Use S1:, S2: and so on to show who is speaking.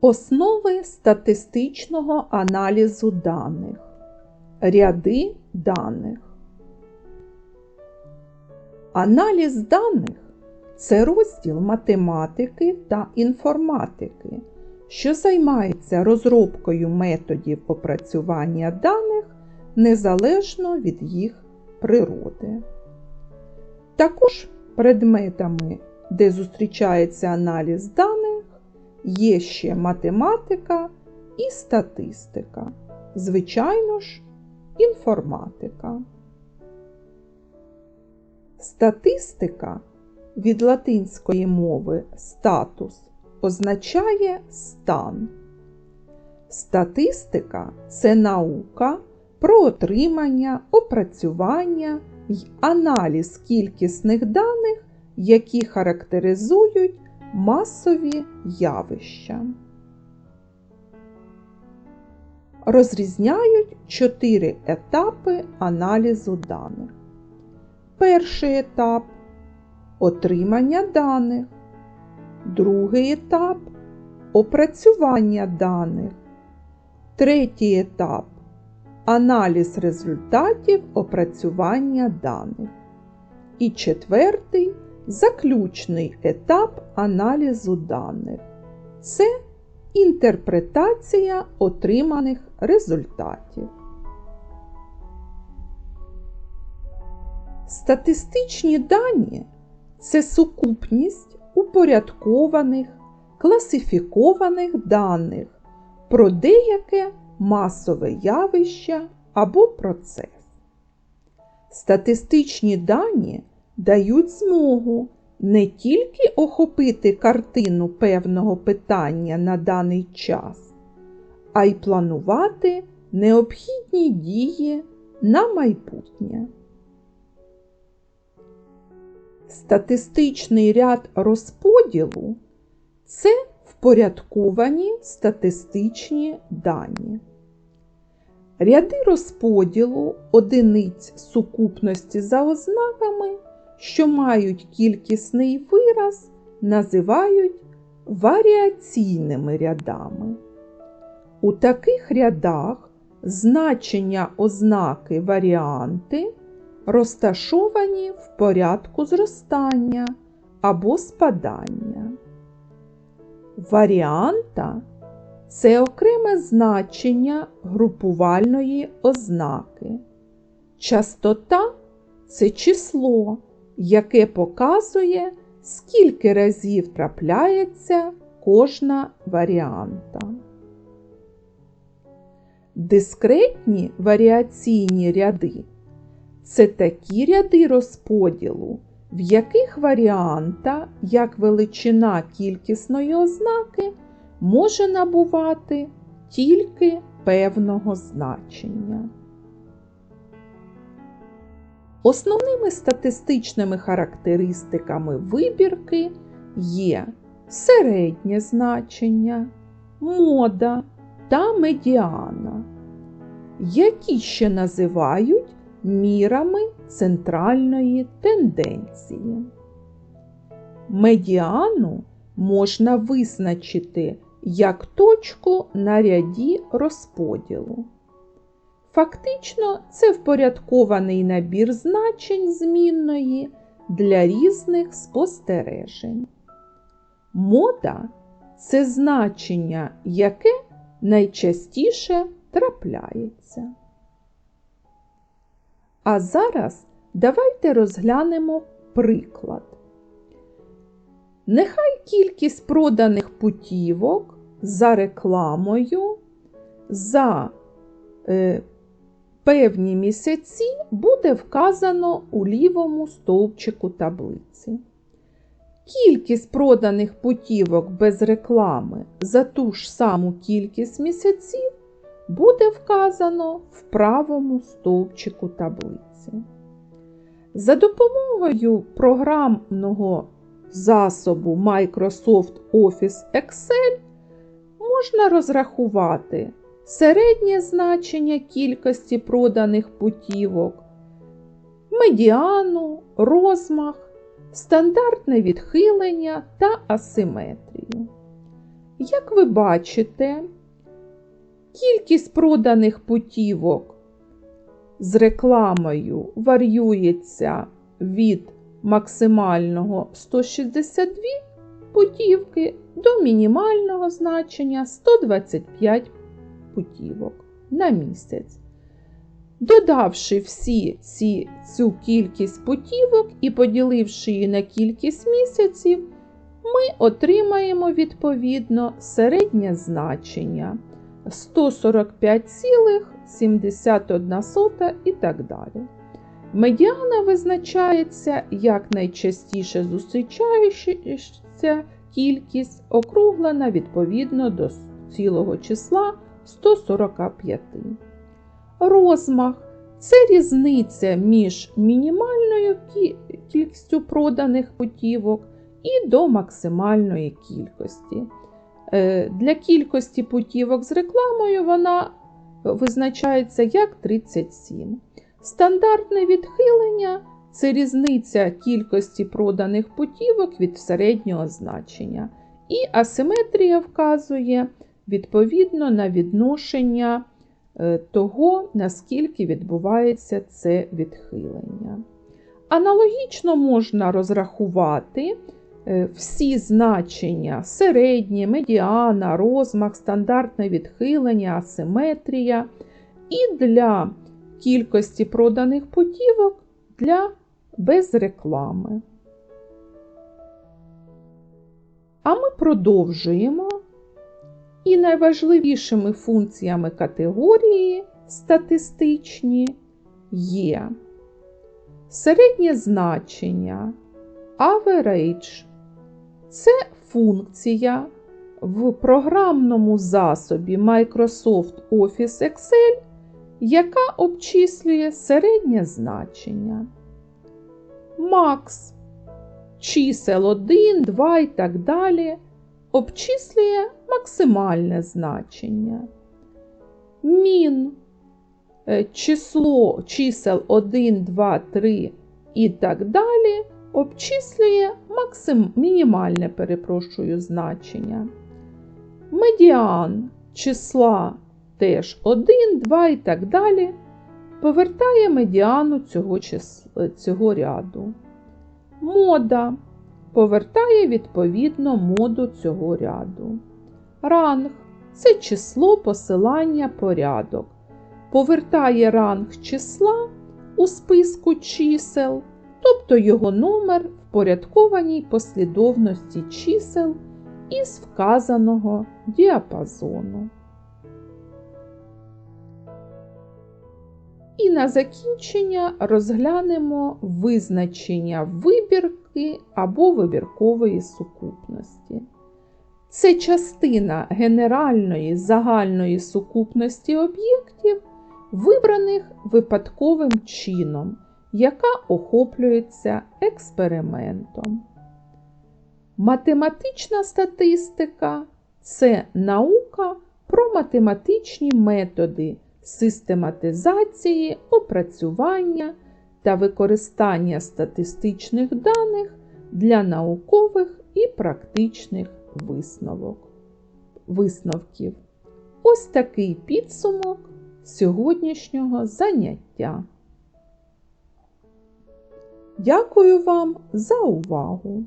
S1: Основи статистичного аналізу даних. Ряди даних. Аналіз даних це розділ математики та інформатики, що займається розробкою методів опрацювання даних незалежно від їх природи. Також предметами, де зустрічається аналіз даних, є ще математика і статистика, звичайно ж, інформатика. Статистика від латинської мови статус означає стан. Статистика це наука про отримання, опрацювання й аналіз кількісних даних, які характеризують масові явища. Розрізняють чотири етапи аналізу даних. Перший етап отримання даних. Другий етап опрацювання даних. Третій етап аналіз результатів опрацювання даних. І четвертий заключний етап аналізу даних. Це інтерпретація отриманих результатів. Статистичні дані це сукупність упорядкованих, класифікованих даних про деяке масове явище або процес. Статистичні дані дають змогу не тільки охопити картину певного питання на даний час, а й планувати необхідні дії на майбутнє. Статистичний ряд розподілу це впорядковані статистичні дані. Ряди розподілу одиниць сукупності за ознаками, що мають кількісний вираз, називають варіаційними рядами. У таких рядах значення ознаки варіанти розташовані в порядку зростання або спадання. Варіанта це окреме значення групувальної ознаки. Частота це число, яке показує, скільки разів трапляється кожна варіанта. Дискретні варіаційні ряди це такі ряди розподілу, в яких варіанта як величина кількісної ознаки може набувати тільки певного значення. Основними статистичними характеристиками вибірки є середнє значення, мода та медіана, які ще називають мірами центральної тенденції. Медіану можна визначити як точку на ряді розподілу. Фактично, це впорядкований набір значень змінної для різних спостережень. Мода це значення, яке найчастіше трапляється. А зараз давайте розглянемо приклад. Нехай кількість проданих путівок за рекламою за е, певні місяці буде вказано у лівому стовпчику таблиці. Кількість проданих путівок без реклами за ту ж саму кількість місяців буде вказано в правому стовпчику таблиці. За допомогою програмного засобу Microsoft Office Excel можна розрахувати середнє значення кількості проданих путівок, медіану, розмах, стандартне відхилення та асиметрію. Як ви бачите, кількість проданих путівок з рекламою варіюється від максимального 162 путівки до мінімального значення 125 путівок на місяць. Додавши всі ці, цю кількість путівок і поділивши її на кількість місяців, ми отримаємо відповідно середнє значення 145,71 і так далі. Медіана визначається як найчастіше зустрічаюча кількість, округлена відповідно до цілого числа 145. Розмах це різниця між мінімальною кількістю проданих путівок і до максимальної кількості. Е, для кількості путівок з рекламою вона визначається як 37. Стандартне відхилення це різниця кількості проданих путівок від середнього значення. І асиметрія вказує відповідно на відношення е, того, наскільки відбувається це відхилення. Аналогічно можна розрахувати е, всі значення середнє, медіана, розмах, стандартне відхилення, асиметрія. І для кількості проданих путівок для без реклами. А ми продовжуємо. І найважливішими функціями категорії статистичні є середнє значення average це функція в програмному засобі Microsoft Office Excel, яка обчислює середнє значення. Макс чисел 1, 2 і так далі обчислює максимальне значення. Мін е, число чисел 1, 2, 3 і так далі обчислює максим, мінімальне перепрошую, значення. Медіан числа теж 1, 2 і так далі повертає медіану цього, числа, цього ряду. Мода повертає відповідно моду цього ряду. Ранг це число посилання порядок. Повертає ранг числа у списку чисел, тобто його номер в порядкованій послідовності чисел із вказаного діапазону. І на закінчення розглянемо визначення вибірки або вибіркової сукупності. Це частина генеральної загальної сукупності об'єктів, вибраних випадковим чином, яка охоплюється експериментом. Математична статистика це наука про математичні методи систематизації, опрацювання та використання статистичних даних для наукових і практичних висновок. висновків. Ось такий підсумок сьогоднішнього заняття. Дякую вам за увагу!